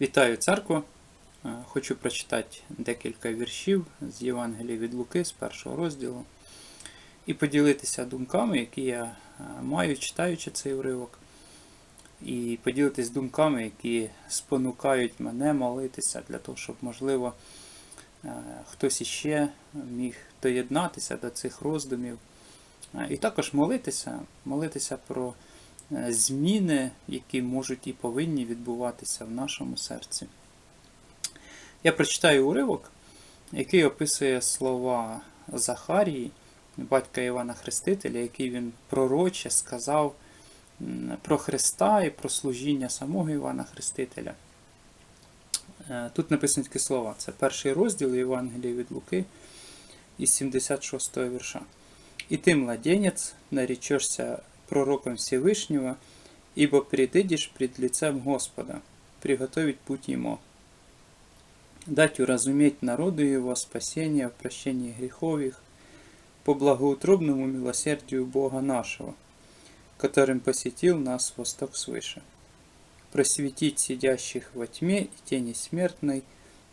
Вітаю церкву! Е, Хочу прочитати декілька віршів з Євангелія від Луки з першого розділу і поділитися думками, які я е, маю, читаючи цей уривок, і поділитися думками, які спонукають мене молитися для того, щоб, можливо, е, хтось іще міг доєднатися до цих роздумів. І також молитися, молитися про зміни, які можуть і повинні відбуватися в нашому серці. Я прочитаю уривок, який описує слова Захарії, батька Івана Хрестителя, який він пророче сказав про Христа і про служіння самого Івана Хрестителя. Е, Тут написані такі слова. Це перший розділ Євангелія від Луки із 76 вірша. «И ты, младенец, наречешься пророком Всевышнего, ибо предыдешь пред лицем Господа, приготовить путь Ему, дать уразуметь народу Его спасение в прощении грехов их, по благоутробному милосердию Бога нашего, которым посетил нас восток свыше, просветить сидящих во тьме и тени смертной,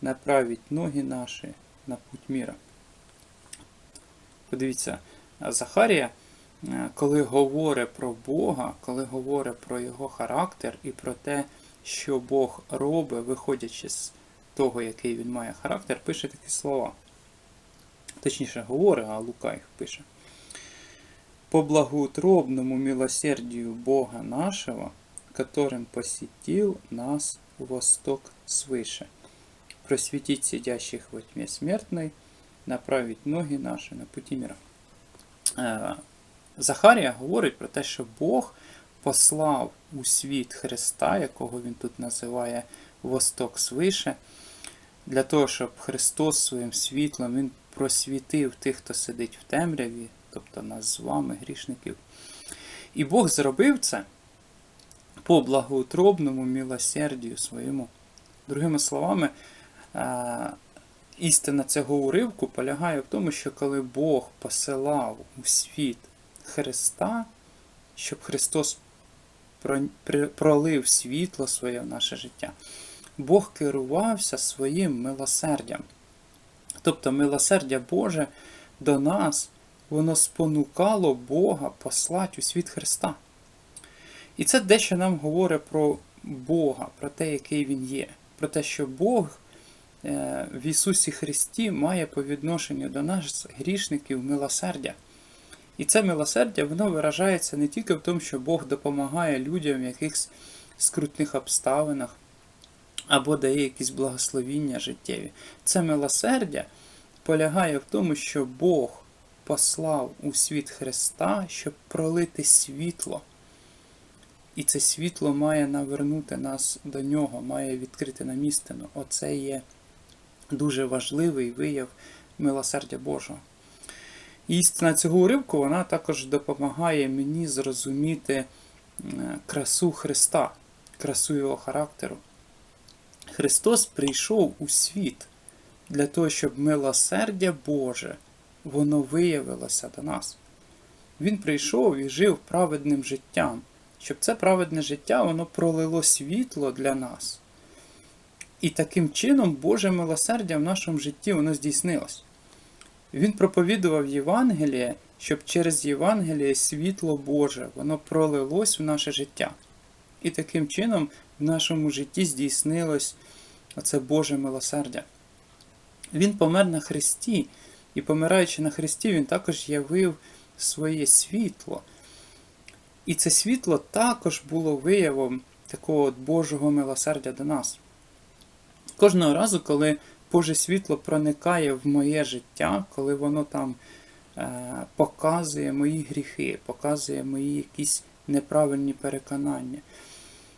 направить ноги наши на путь мира. Подивіться, Захарія, е, коли говорить про Бога, коли говорить про його характер і про те, що Бог робить, виходячи з того, який він має характер, пише такі слова. Точніше, говорить, а Лука їх пише. По благоутробному милосердию Бога нашего, которым посетил нас восток свыше, просветить сидящих во тьме смертной, направить ноги наші на путі міра. Захарія говорить про те, що Бог послав у світ Христа, якого він тут називає Восток свише, для того, щоб Христос своїм світлом він просвітив тих, хто сидить в темряві, тобто нас з вами, грішників. І Бог зробив це по благоутробному милосердію своєму. Другими словами, е, істина цього уривку полягає в тому, що коли Бог посилав у світ Христа, щоб Христос пролив світло своє в наше життя, Бог керувався своїм милосердям. Тобто милосердя Боже до нас, воно спонукало Бога послати у світ Христа. І це дещо нам говорить про Бога, про те, який Він є, про те, що Бог е, в Ісусі Христі має по відношенню до нас, грішників, милосердя. І це милосердя воно виражається не тільки в тому, що Бог допомагає людям в якихось скрутних обставинах або дає якісь благословіння життєві. Це милосердя полягає в тому, що Бог послав у світ Христа, щоб пролити світло. І це світло має навернути нас до нього, має відкрити нам істину. Оце є дуже важливий вияв милосердя Божого. Істина цього уривку вона також допомагає мені зрозуміти е, красу Христа, красу Його характеру. Христос прийшов у світ для того, щоб милосердя Боже воно виявилося до нас. Він прийшов і жив праведним життям, щоб це праведне життя воно пролило світло для нас. І таким чином Боже милосердя в нашому житті воно здійснилось. Він проповідував Євангеліє, щоб через Євангеліє світло Боже воно пролилось в наше життя. І таким чином в нашому житті здійснилось оце Боже милосердя. Він помер на Христі, і помираючи на Христі, він також явив своє світло. І це світло також було виявом такого Божого милосердя до нас. Кожного разу, коли Боже світло проникає в моє життя, коли воно там е, показує мої гріхи, показує мої якісь неправильні переконання,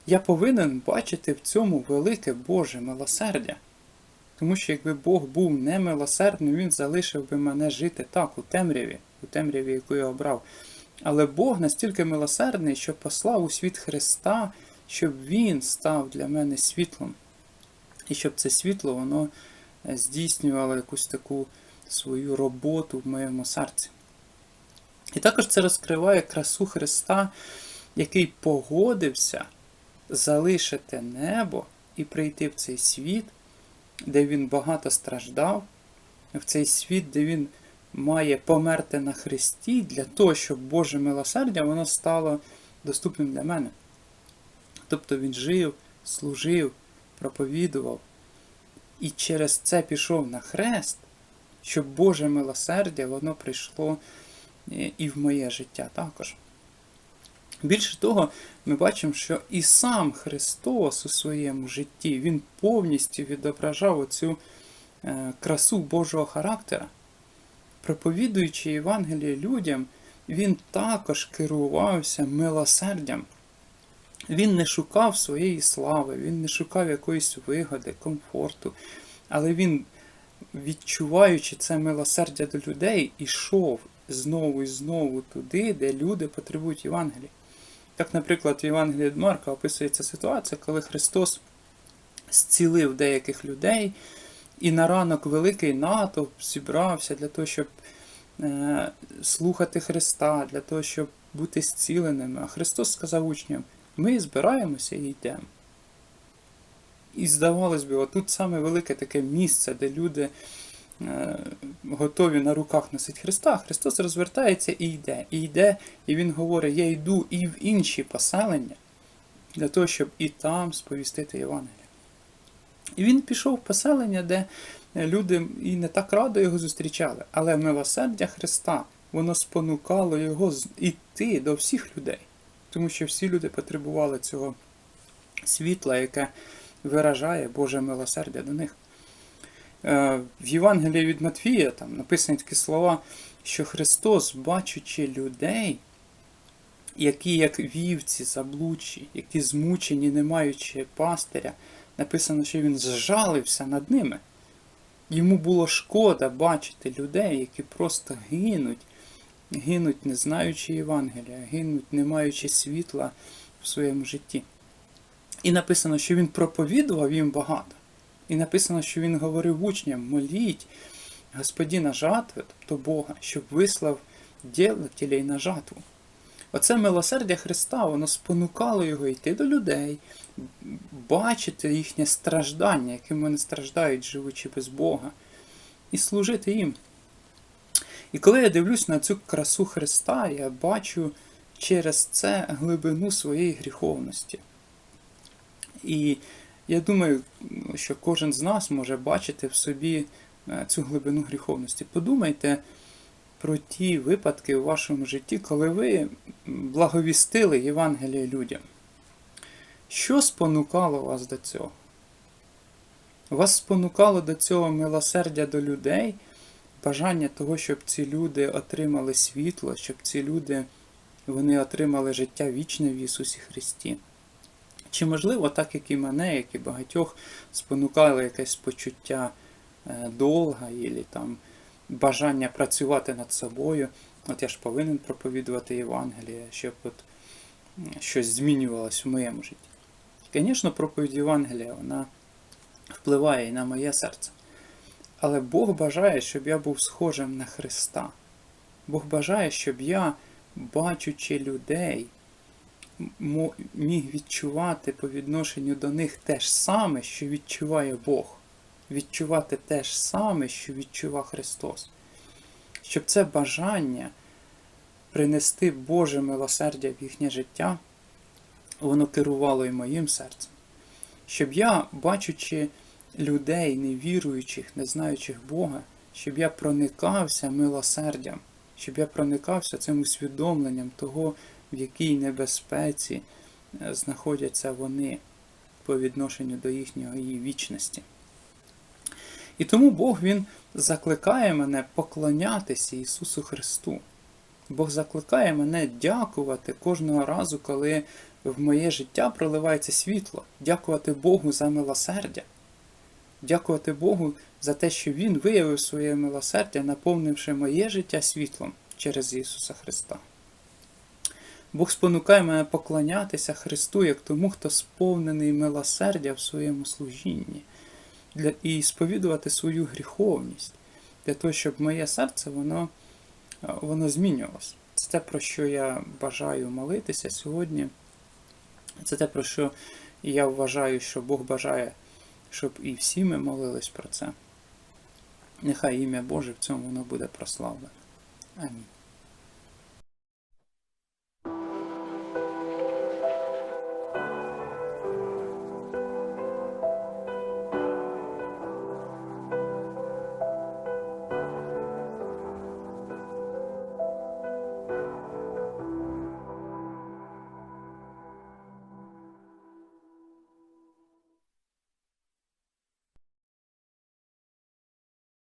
я повинен бачити в цьому велике Боже милосердя. Тому що якби Бог був немилосердним, Він залишив би мене жити так, у темряві, у темряві, яку я обрав. Але Бог настільки милосердний, що послав у світ Христа, щоб Він став для мене світлом. І щоб це світло воно здійснювало якусь таку свою роботу в моєму серці. І також це розкриває красу Христа, який погодився залишити небо і прийти в цей світ, де він багато страждав, в цей світ, де він має померти на Христі для того, щоб Боже милосердя воно стало доступним для мене. Тобто він жив, служив, проповідував і через це пішов на хрест, щоб Боже милосердя воно прийшло е, і в моє життя також. Більше того, ми бачимо, що і сам Христос у своєму житті Він повністю відображав оцю е, красу Божого характера. Проповідуючи Євангеліє людям, він також керувався милосердям. Він не шукав своєї слави, він не шукав якоїсь вигоди, комфорту, але він, відчуваючи це милосердя до людей, ішов знову і знову туди, де люди потребують Євангелія. Так, наприклад, в Євангелії від Марка описується ситуація, коли Христос зцілив деяких людей, і на ранок великий натовп зібрався для того, щоб е, слухати Христа, для того, щоб бути зціленими. А Христос сказав учням: ми збираємося і йдемо. І здавалось би, отут саме велике таке місце, де люди е, готові на руках носити Христа. Христос розвертається і йде. І йде, і Він говорить: Я йду і в інші поселення для того, щоб і там сповістити Євангелія. І він пішов в поселення, де люди і не так радо його зустрічали, але милосердя Христа, воно спонукало його йти до всіх людей, тому що всі люди потребували цього світла, яке виражає Боже милосердя до них. Е, в Євангелії від Матфія там написані такі слова, що Христос, бачучи людей, які як вівці заблудші, які змучені, не маючи пастиря, написано, що він зжалився над ними. Йому було шкода бачити людей, які просто гинуть, гинуть, не знаючи Євангелія, гинуть, не маючи світла в своєму житті. І написано, що він проповідував їм багато. І написано, що він говорив учням: моліть Господіна жатви, тобто Бога, щоб вислав ділителей на жатву. Оце милосердя Христа, воно спонукало його йти до людей, бачити їхнє страждання, яким вони страждають, живучи без Бога, і служити їм. І коли я дивлюсь на цю красу Христа, я бачу через це глибину своєї гріховності. І я думаю, що кожен з нас може бачити в собі е, цю глибину гріховності. Подумайте про ті випадки у вашому житті, коли ви благовістили Євангеліє людям. Що спонукало вас до цього? Вас спонукало до цього милосердя до людей, бажання того, щоб ці люди отримали світло, щоб ці люди вони отримали життя вічне в Ісусі Христі. Чи, можливо, так, як і мене, як і багатьох, спонукало якесь почуття е, долга, або там бажання працювати над собою. От я ж повинен проповідувати Євангеліє, щоб от щось змінювалось в моєму житті. Звісно, проповідь Євангелія вона впливає і на моє серце. Але Бог бажає, щоб я був схожим на Христа. Бог бажає, щоб я, бачучи людей, міг відчувати по відношенню до них те ж саме, що відчуває Бог відчувати те ж саме, що відчував Христос. Щоб це бажання принести Боже милосердя в їхнє життя, воно керувало і моїм серцем. Щоб я, бачучи людей, невіруючих, не знаючих Бога, щоб я проникався милосердям, щоб я проникався цим усвідомленням того, в якій небезпеці е, знаходяться вони по відношенню до їхньої вічності. І тому Бог Він закликає мене поклонятися Ісусу Христу. Бог закликає мене дякувати кожного разу, коли в моє життя проливається світло, дякувати Богу за милосердя, дякувати Богу за те, що Він виявив своє милосердя, наповнивши моє життя світлом через Ісуса Христа. Бог спонукає мене поклонятися Христу як тому, хто сповнений милосердя в своєму служінні для, і сповідувати свою гріховність, для того, щоб моє серце воно, воно змінювалося. Це те, про що я бажаю молитися сьогодні. Це те, про що я вважаю, що Бог бажає, щоб і всі ми молились про це. Нехай ім'я Боже в цьому воно буде прославлене. Амінь.